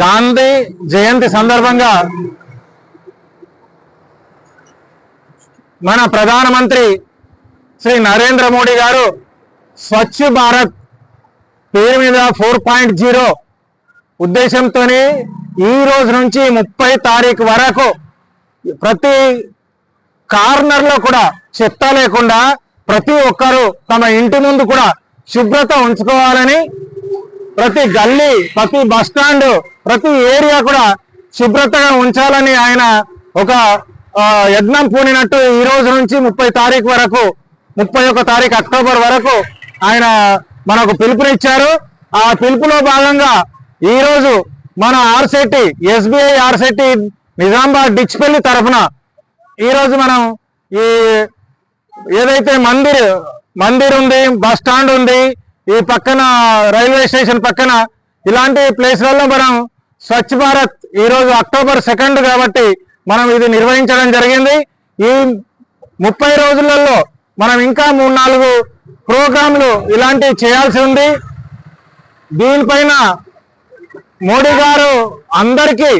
గాంధీ జయంతి సందర్భంగా మన ప్రధానమంత్రి శ్రీ నరేంద్ర మోడీ గారు స్వచ్ఛ భారత్ పేరు మీద ఫోర్ పాయింట్ జీరో ఉద్దేశంతోనే ఈ రోజు నుంచి ముప్పై తారీఖు వరకు ప్రతి కార్నర్లో కూడా చెత్త లేకుండా ప్రతి ఒక్కరూ తమ ఇంటి ముందు కూడా శుభ్రత ఉంచుకోవాలని ప్రతి గల్లీ ప్రతి బస్ స్టాండ్ ప్రతి ఏరియా కూడా శుభ్రతగా ఉంచాలని ఆయన ఒక యజ్ఞం పూనినట్టు ఈ రోజు నుంచి ముప్పై తారీఖు వరకు ముప్పై ఒక తారీఖు అక్టోబర్ వరకు ఆయన మనకు పిలుపునిచ్చారు. ఆ పిలుపులో భాగంగా ఈరోజు మన RSETI SBI RSETI Nizamabad Dichpally తరఫున ఈ రోజు మనం ఈ ఏదైతే మందిర్ మందిర్ ఉంది బస్ స్టాండ్ ఉంది ఈ పక్కన రైల్వే స్టేషన్ పక్కన ఇలాంటి ప్లేస్లలో మనం స్వచ్ఛ భారత్ ఈరోజు అక్టోబర్ సెకండ్ కాబట్టి మనం ఇది నిర్వహించడం జరిగింది. ఈ ముప్పై రోజులలో మనం ఇంకా మూడు నాలుగు ప్రోగ్రాంలు ఇలాంటివి చేయాల్సి ఉంది. దీనిపైన మోడీ గారు అందరికీ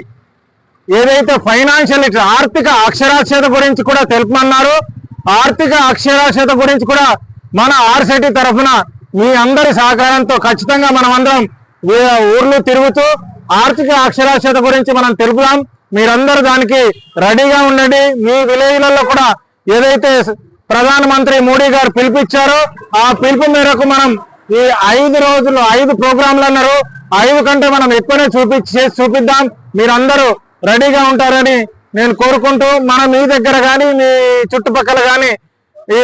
ఏదైతే ఫైనాన్షియల్ ఆర్థిక అక్షరాస్యత గురించి కూడా తెలుపమన్నారు. ఆర్థిక అక్షరాస్యత గురించి కూడా మన ఆర్సిటీ తరఫున మీ అందరి సహకారంతో ఖచ్చితంగా మనమందరం ఊర్లు తిరుగుతూ ఆర్థిక అక్షరాస్యత గురించి మనం తెలుపుదాం. మీరందరూ దానికి రెడీగా ఉండండి. మీ విలేజ్లలో కూడా ఏదైతే ప్రధానమంత్రి మోడీ గారు పిలిపించారో ఆ పిలుపు మేరకు మనం ఈ ఐదు రోజులు ఐదు ప్రోగ్రాంలు అన్నారు. ఐదు కంటే మనం ఎక్కువనే చూపించి చేసి చూపిద్దాం. మీరందరూ రెడీగా ఉంటారని నేను కోరుకుంటూ మనం మీ దగ్గర కానీ మీ చుట్టుపక్కల కానీ ఈ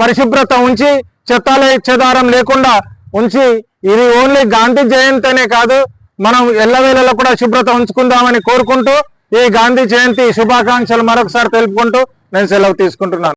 పరిశుభ్రత ఉంచి చెత్తాలే ఇచ్చేదారం లేకుండా ఉంచి ఇది ఓన్లీ గాంధీ జయంతి అనే కాదు. మనం ఎల్లవేళలో కూడా శుభ్రత ఉంచుకుందామని కోరుకుంటూ ఈ గాంధీ జయంతి శుభాకాంక్షలు మరొకసారి తెలుపుకుంటూ నేను సెలవు తీసుకుంటున్నాను.